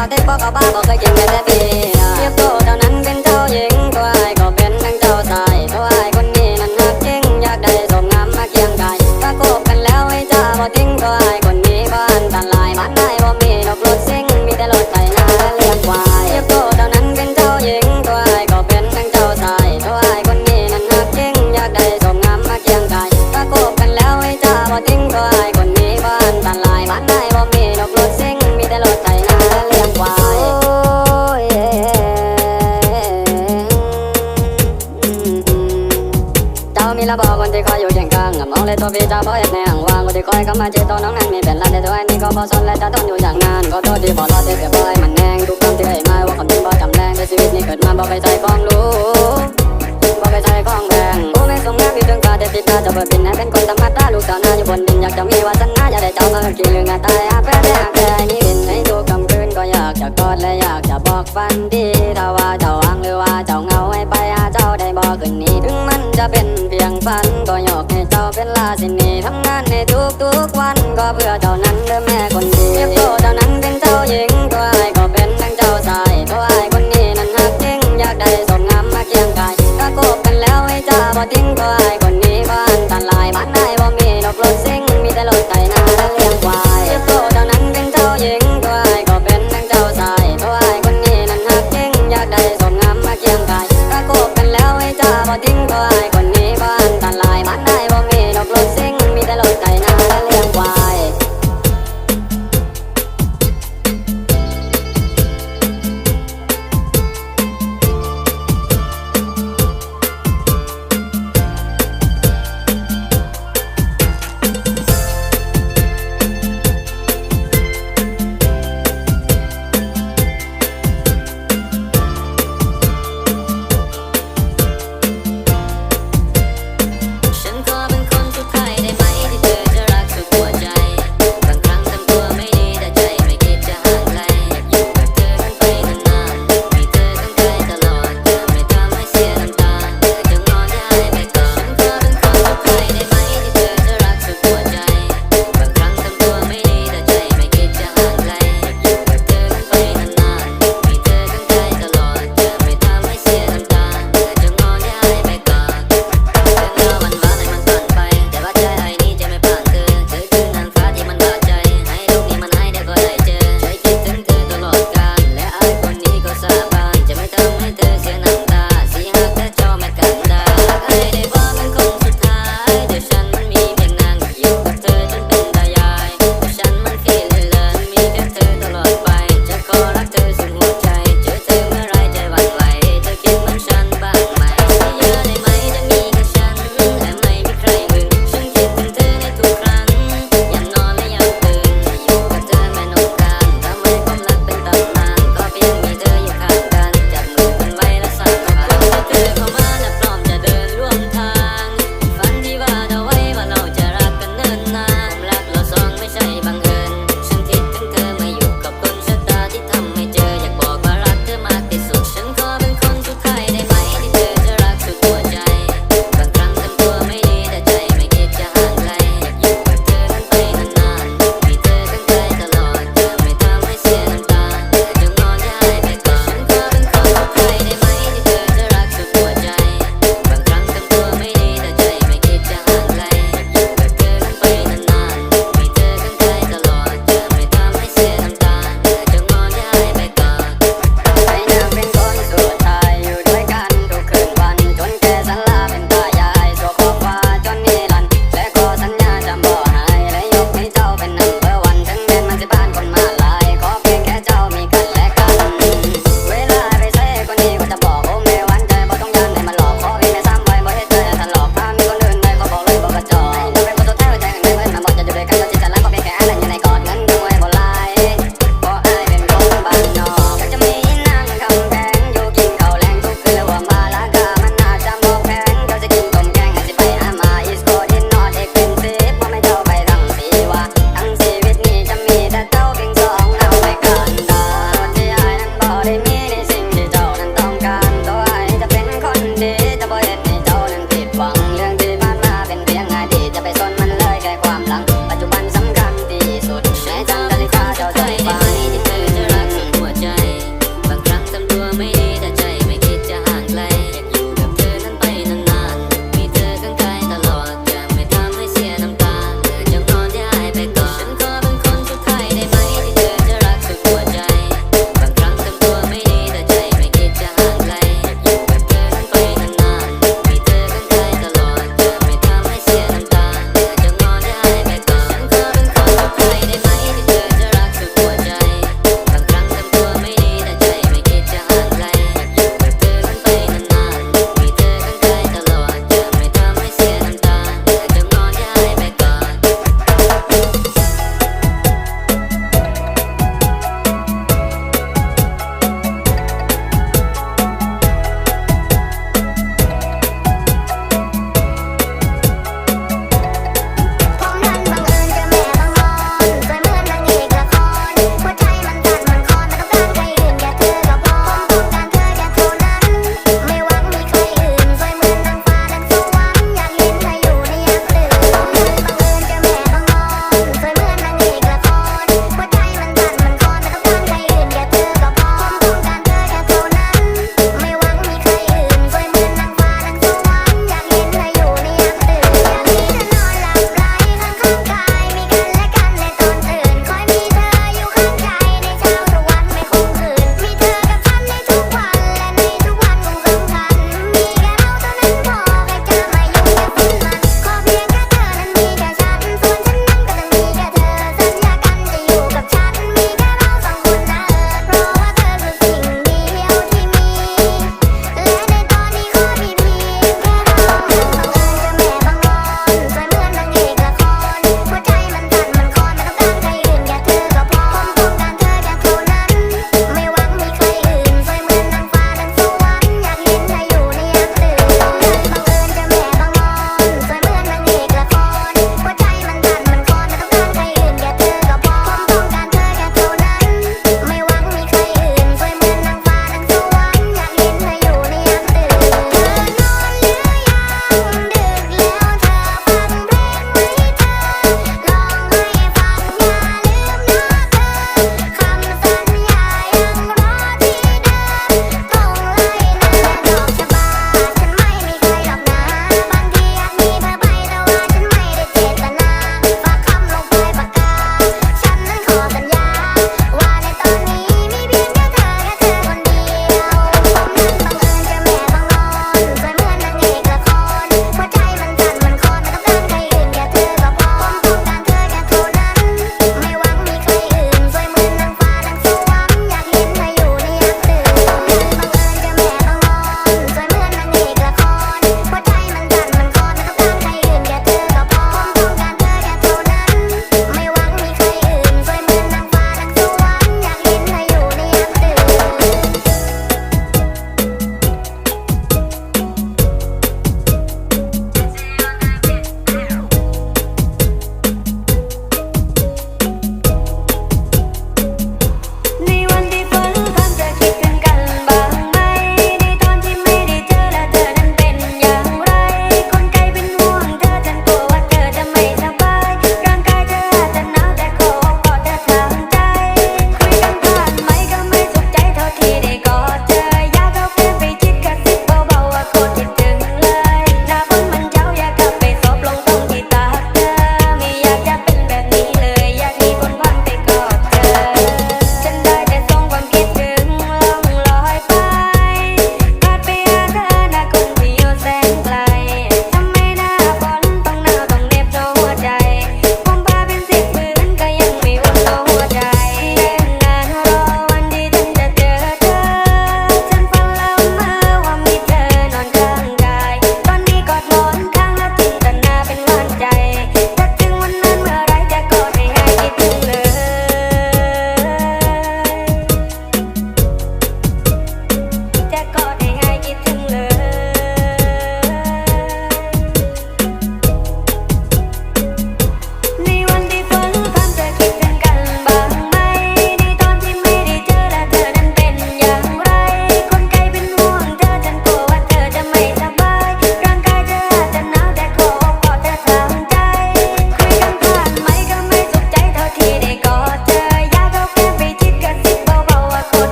pa' que poco a poco que yo me เลยตัวพี่จะบอกเหตุในห่างว่างกูที่คอยก็มาจีตัวน้องนั้นมีเป็นลานแต่ตัวไอ้นี่ก็พอสนและจะต้องอยู่อย่างงานก็โทษที่บอกรอดที่เรียบร้มันแน่งทุกครั้งที่ไอ้มาว่าคำที่บอกจำแรงในชีวิตนี้เกิดมาบอกไปใจกองรู้บอกไปใจกองแรงกูไม่สมงานมีเรื่องกาเด็ดติดาจะเปิดบินให้เป็นคนธรรมดาลูกสาวนาอยู่บนดินอยากจะมีวาสนาอยากได้เจ้ามาเป็นกี่เรืองงานตายอาเพ้ได้อาแพ้นี่บินให้ดูกำพื้นก็อยากจะกอดและอยากจะบอกฟันดีถ้าว่าเจ้า เป็นลาสินีทำงานในทุกๆวันก็เพื่อเจ้านั้นเด้อแม่คนดี